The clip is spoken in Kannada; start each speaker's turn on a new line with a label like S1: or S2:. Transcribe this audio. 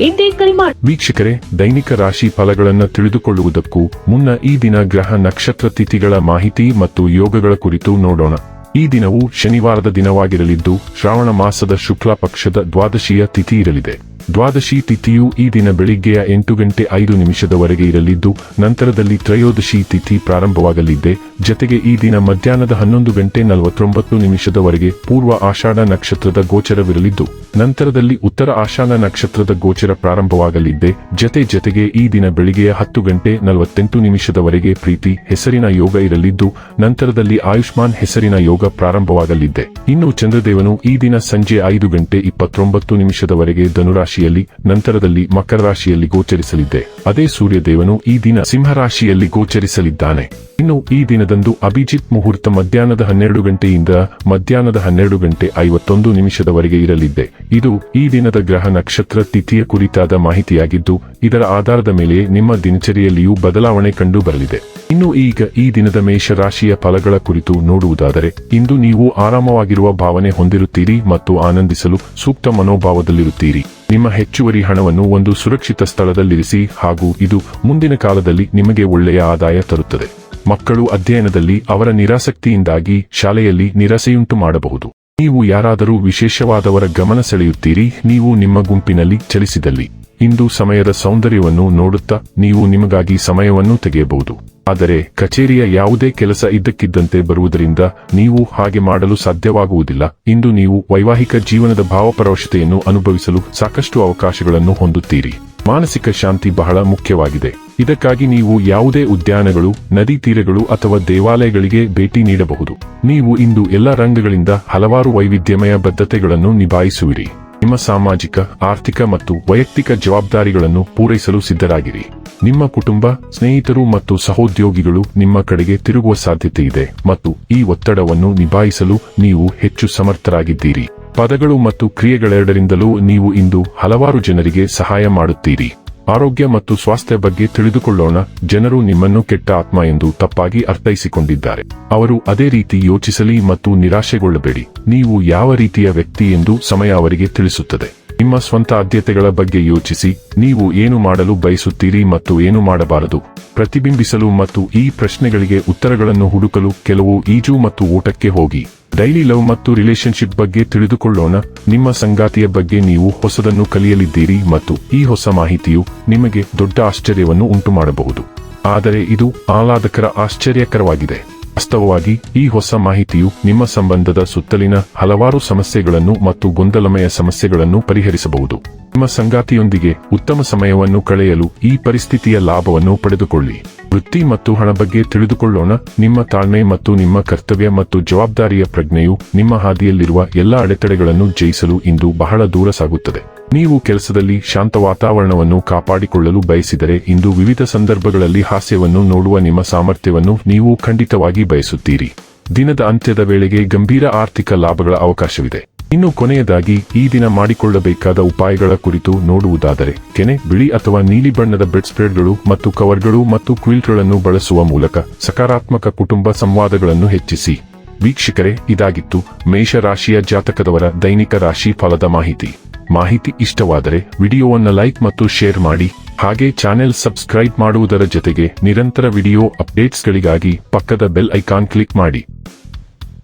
S1: ಇಂದೇ ಕರೆ ಮಾಡಿ
S2: ವೀಕ್ಷಕರೇ, ದೈನಿಕ ರಾಶಿ ಫಲಗಳನ್ನು ತಿಳಿದುಕೊಳ್ಳುವುದಕ್ಕೂ ಮುನ್ನ ಈ ದಿನ ಗ್ರಹ ನಕ್ಷತ್ರ ತಿಥಿಗಳ ಮಾಹಿತಿ ಮತ್ತು ಯೋಗಗಳ ಕುರಿತು ನೋಡೋಣ. ಈ ದಿನವು ಶನಿವಾರದ ದಿನವಾಗಿರಲಿದ್ದು, ಶ್ರಾವಣ ಮಾಸದ ಶುಕ್ಲ ಪಕ್ಷದ ದ್ವಾದಶಿಯ ತಿಥಿ ಇರಲಿದೆ. ದ್ವಾದಶಿ ತಿಥಿಯು ಈ ದಿನ ಬೆಳಿಗ್ಗೆಯ ಎಂಟು ಗಂಟೆ ಐದು ನಿಮಿಷದವರೆಗೆ ಇರಲಿದ್ದು, ನಂತರದಲ್ಲಿ ತ್ರಯೋದಶಿ ತಿಥಿ ಪ್ರಾರಂಭವಾಗಲಿದೆ. ಜತೆಗೆ ಈ ದಿನ ಮಧ್ಯಾಹ್ನದ ಹನ್ನೊಂದು ಗಂಟೆ ನಲವತ್ತೊಂಬತ್ತು ನಿಮಿಷದವರೆಗೆ ಪೂರ್ವ ಆಷಾಢ ನಕ್ಷತ್ರದ ಗೋಚರವಿರಲಿದ್ದು, ನಂತರದಲ್ಲಿ ಉತ್ತರ ಆಷಾಢ ನಕ್ಷತ್ರದ ಗೋಚರ ಪ್ರಾರಂಭವಾಗಲಿದೆ. ಜತೆ ಜತೆಗೆ ಈ ದಿನ ಬೆಳಿಗ್ಗೆಯ ಹತ್ತು ಗಂಟೆ ನಲವತ್ತೆಂಟು ನಿಮಿಷದವರೆಗೆ ಪ್ರೀತಿ, ಹೆಸರಿನ ಯೋಗ ಇರಲಿದ್ದು, ನಂತರದಲ್ಲಿ ಆಯುಷ್ಮಾನ್ ಹೆಸರಿನ ಯೋಗ ಪ್ರಾರಂಭವಾಗಲಿದೆ. ಇನ್ನು ಚಂದ್ರದೇವನು ಈ ದಿನ ಸಂಜೆ ಐದು ಗಂಟೆ ಇಪ್ಪತ್ತೊಂಬತ್ತು ನಿಮಿಷದವರೆಗೆ ಧನುರಾಶಿಯಲ್ಲಿ ನಂತರದಲ್ಲಿ ಮಕರ ರಾಶಿಯಲ್ಲಿ ಗೋಚರಿಸಲಿದ್ದೆ. ಅದೇ ಸೂರ್ಯದೇವನು ಈ ದಿನ ಸಿಂಹರಾಶಿಯಲ್ಲಿ ಗೋಚರಿಸಲಿದ್ದಾನೆ. ಇನ್ನು ಈ ದಿನದಂದು ಅಭಿಜಿತ್ ಮುಹೂರ್ತ ಮಧ್ಯಾಹ್ನದ ಹನ್ನೆರಡು ಗಂಟೆಯಿಂದ ಮಧ್ಯಾಹ್ನದ ಹನ್ನೆರಡು ಗಂಟೆ ಐವತ್ತೊಂದು ನಿಮಿಷದವರೆಗೆ ಇರಲಿದೆ ಇದು ಈ ದಿನದ ಗ್ರಹ ನಕ್ಷತ್ರ ತಿಥಿಯ ಕುರಿತಾದ ಮಾಹಿತಿಯಾಗಿದ್ದು, ಇದರ ಆಧಾರದ ಮೇಲೆ ನಿಮ್ಮ ದಿನಚರಿಯಲ್ಲಿಯೂ ಬದಲಾವಣೆ ಕಂಡು ಬರಲಿದೆ. ಇನ್ನು ಈಗ ಈ ದಿನದ ಮೇಷರಾಶಿಯ ಫಲಗಳ ಕುರಿತು ನೋಡುವುದಾದರೆ, ಇಂದು ನೀವು ಆರಾಮವಾಗಿರುವ ಭಾವನೆ ಹೊಂದಿರುತ್ತೀರಿ ಮತ್ತು ಆನಂದಿಸಲು ಸೂಕ್ತ ಮನೋಭಾವದಲ್ಲಿರುತ್ತೀರಿ. ನಿಮ್ಮ ಹೆಚ್ಚುವರಿ ಹಣವನ್ನು ಒಂದು ಸುರಕ್ಷಿತ ಸ್ಥಳದಲ್ಲಿರಿಸಿ ಹಾಗೂ ಇದು ಮುಂದಿನ ಕಾಲದಲ್ಲಿ ನಿಮಗೆ ಒಳ್ಳೆಯ ಆದಾಯ ತರುತ್ತದೆ. ಮಕ್ಕಳು ಅಧ್ಯಯನದಲ್ಲಿ ಅವರ ನಿರಾಸಕ್ತಿಯಿಂದಾಗಿ ಶಾಲೆಯಲ್ಲಿ ನಿರಾಸೆಯುಂಟು ಮಾಡಬಹುದು. ನೀವು ಯಾರಾದರೂ ವಿಶೇಷವಾದವರ ಗಮನ ಸೆಳೆಯುತ್ತೀರಿ, ನೀವು ನಿಮ್ಮ ಗುಂಪಿನಲ್ಲಿ ಚಲಿಸಿದಲ್ಲಿ. ಇಂದು ಸಮಯದ ಸೌಂದರ್ಯವನ್ನು ನೋಡುತ್ತಾ ನೀವು ನಿಮಗಾಗಿ ಸಮಯವನ್ನು ತೆಗೆಯಬಹುದು. ಆದರೆ ಕಚೇರಿಯ ಯಾವುದೇ ಕೆಲಸ ಇದ್ದಕ್ಕಿದ್ದಂತೆ ಬರುವುದರಿಂದ ನೀವು ಹಾಗೆ ಮಾಡಲು ಸಾಧ್ಯವಾಗುವುದಿಲ್ಲ. ಇಂದು ನೀವು ವೈವಾಹಿಕ ಜೀವನದ ಭಾವಪರವಶತೆಯನ್ನು ಅನುಭವಿಸಲು ಸಾಕಷ್ಟು ಅವಕಾಶಗಳನ್ನು ಹೊಂದುತ್ತೀರಿ. ಮಾನಸಿಕ ಶಾಂತಿ ಬಹಳ ಮುಖ್ಯವಾಗಿದೆ. ಇದಕ್ಕಾಗಿ ನೀವು ಯಾವುದೇ ಉದ್ಯಾನಗಳು, ನದಿ ತೀರಗಳು ಅಥವಾ ದೇವಾಲಯಗಳಿಗೆ ಭೇಟಿ ನೀಡಬಹುದು. ನೀವು ಇಂದು ಎಲ್ಲ ರಂಗಗಳಿಂದ ಹಲವಾರು ವೈವಿಧ್ಯಮಯ ಬದ್ಧತೆಗಳನ್ನು ನಿಭಾಯಿಸುವಿರಿ. ನಿಮ್ಮ ಸಾಮಾಜಿಕ, ಆರ್ಥಿಕ ಮತ್ತು ವೈಯಕ್ತಿಕ ಜವಾಬ್ದಾರಿಗಳನ್ನು ಪೂರೈಸಲು ಸಿದ್ಧರಾಗಿರಿ. ನಿಮ್ಮ ಕುಟುಂಬ, ಸ್ನೇಹಿತರು ಮತ್ತು ಸಹೋದ್ಯೋಗಿಗಳು ನಿಮ್ಮ ಕಡೆಗೆ ತಿರುಗುವ ಸಾಧ್ಯತೆ ಇದೆ ಮತ್ತು ಈ ಒತ್ತಡವನ್ನು ನಿಭಾಯಿಸಲು ನೀವು ಹೆಚ್ಚು ಸಮರ್ಥರಾಗಿದ್ದೀರಿ. ಪದಗಳು ಮತ್ತು ಕ್ರಿಯೆಗಳೆರಡರಿಂದಲೂ ನೀವು ಇಂದು ಹಲವಾರು ಜನರಿಗೆ ಸಹಾಯ ಮಾಡುತ್ತೀರಿ. ಆರೋಗ್ಯ ಮತ್ತು ಸ್ವಾಸ್ಥ್ಯ ಬಗ್ಗೆ ತಿಳಿದುಕೊಳ್ಳೋಣ. ಜನರು ನಿಮ್ಮನ್ನು ಕೆಟ್ಟ ಆತ್ಮ ಎಂದು ತಪ್ಪಾಗಿ ಅರ್ಥೈಸಿಕೊಂಡಿದ್ದಾರೆ. ಅವರು ಅದೇ ರೀತಿ ಯೋಚಿಸಲಿ ಮತ್ತು ನಿರಾಶೆಗೊಳ್ಳಬೇಡಿ. ನೀವು ಯಾವ ರೀತಿಯ ವ್ಯಕ್ತಿ ಎಂದು ಸಮಯ ಅವರಿಗೆ ತಿಳಿಸುತ್ತದೆ. ನಿಮ್ಮ ಸ್ವಂತ ಆದ್ಯತೆಗಳ ಬಗ್ಗೆ ಯೋಚಿಸಿ. ನೀವು ಏನು ಮಾಡಲು ಬಯಸುತ್ತೀರಿ ಮತ್ತು ಏನು ಮಾಡಬಾರದು. ಪ್ರತಿಬಿಂಬಿಸಲು ಮತ್ತು ಈ ಪ್ರಶ್ನೆಗಳಿಗೆ ಉತ್ತರಗಳನ್ನು ಹುಡುಕಲು ಕೆಲವು ಈಜು ಮತ್ತು ಊಟಕ್ಕೆ ಹೋಗಿ. ಡೈಲಿ ಲವ್ ಮತ್ತು ರಿಲೇಶನ್ಶಿಪ್ ಬಗ್ಗೆ ತಿಳಿದುಕೊಳ್ಳೋಣ. ನಿಮ್ಮ ಸಂಗಾತಿಯ ಬಗ್ಗೆ ನೀವು ಹೊಸದನ್ನು ಕಲಿಯಲಿದ್ದೀರಿ ಮತ್ತು ಈ ಹೊಸ ಮಾಹಿತಿಯು ನಿಮಗೆ ದೊಡ್ಡ ಆಶ್ಚರ್ಯವನ್ನು ಉಂಟುಮಾಡಬಹುದು. ಆದರೆ ಇದು ಆಹ್ಲಾದಕರ ಆಶ್ಚರ್ಯಕರವಾಗಿದೆ. ವಾಸ್ತವವಾಗಿ ಈ ಹೊಸ ಮಾಹಿತಿಯು ನಿಮ್ಮ ಸಂಬಂಧದ ಸುತ್ತಲಿನ ಹಲವಾರು ಸಮಸ್ಯೆಗಳನ್ನು ಮತ್ತು ಗೊಂದಲಮಯ ಸಮಸ್ಯೆಗಳನ್ನು ಪರಿಹರಿಸಬಹುದು. ನಿಮ್ಮ ಸಂಗಾತಿಯೊಂದಿಗೆ ಉತ್ತಮ ಸಮಯವನ್ನು ಕಳೆಯಲು ಈ ಪರಿಸ್ಥಿತಿಯ ಲಾಭವನ್ನು ಪಡೆದುಕೊಳ್ಳಿ. ವೃತ್ತಿ ಮತ್ತು ಹಣ ಬಗ್ಗೆ ತಿಳಿದುಕೊಳ್ಳೋಣ. ನಿಮ್ಮ ತಾಳ್ಮೆ ಮತ್ತು ನಿಮ್ಮ ಕರ್ತವ್ಯ ಮತ್ತು ಜವಾಬ್ದಾರಿಯ ಪ್ರಜ್ಞೆಯು ನಿಮ್ಮ ಹಾದಿಯಲ್ಲಿರುವ ಎಲ್ಲ ಅಡೆತಡೆಗಳನ್ನು ಜಯಿಸಲು ಇಂದು ಬಹಳ ದೂರ ಸಾಗುತ್ತದೆ. ನೀವು ಕೆಲಸದಲ್ಲಿ ಶಾಂತ ವಾತಾವರಣವನ್ನು ಕಾಪಾಡಿಕೊಳ್ಳಲು ಬಯಸಿದರೆ ಇಂದು ವಿವಿಧ ಸಂದರ್ಭಗಳಲ್ಲಿ ಹಾಸ್ಯವನ್ನು ನೋಡುವ ನಿಮ್ಮ ಸಾಮರ್ಥ್ಯವನ್ನು ನೀವು ಖಂಡಿತವಾಗಿ ಬಯಸುತ್ತೀರಿ. ದಿನದ ಅಂತ್ಯದ ವೇಳೆಗೆ ಗಂಭೀರ ಆರ್ಥಿಕ ಲಾಭಗಳ ಅವಕಾಶವಿದೆ. ಇನ್ನು ಕೊನೆಯದಾಗಿ, ಈ ದಿನ ಮಾಡಿಕೊಳ್ಳಬೇಕಾದ ಉಪಾಯಗಳ ಕುರಿತು ನೋಡುವುದಾದರೆ, ಕೆನೆ, ಬಿಳಿ ಅಥವಾ ನೀಲಿ ಬಣ್ಣದ ಬೆಡ್ ಸ್ಪ್ರೆಡ್ಗಳು ಮತ್ತು ಕವರ್ಗಳು ಮತ್ತು ಕ್ವಿಲ್ಟ್ಗಳನ್ನು ಬಳಸುವ ಮೂಲಕ ಸಕಾರಾತ್ಮಕ ಕುಟುಂಬ ಸಂವಾದಗಳನ್ನು ಹೆಚ್ಚಿಸಿ. ವೀಕ್ಷಕರೇ, ಇದಾಗಿತ್ತು ಮೇಷ ರಾಶಿಯ ಜಾತಕದವರ ದೈನಿಕ ರಾಶಿ ಫಲದ ಮಾಹಿತಿ. ಮಾಹಿತಿ ಇಷ್ಟವಾದರೆ ವಿಡಿಯೋವನ್ನು ಲೈಕ್ ಮತ್ತು ಶೇರ್ ಮಾಡಿ, ಹಾಗೆ ಚಾನೆಲ್ ಸಬ್ಸ್ಕ್ರೈಬ್ ಮಾಡುವುದರ ಜೊತೆಗೆ ನಿರಂತರ ವಿಡಿಯೋ ಅಪ್ಡೇಟ್ಸ್ಗಳಿಗಾಗಿ ಪಕ್ಕದ ಬೆಲ್ ಐಕಾನ್ ಕ್ಲಿಕ್ ಮಾಡಿ.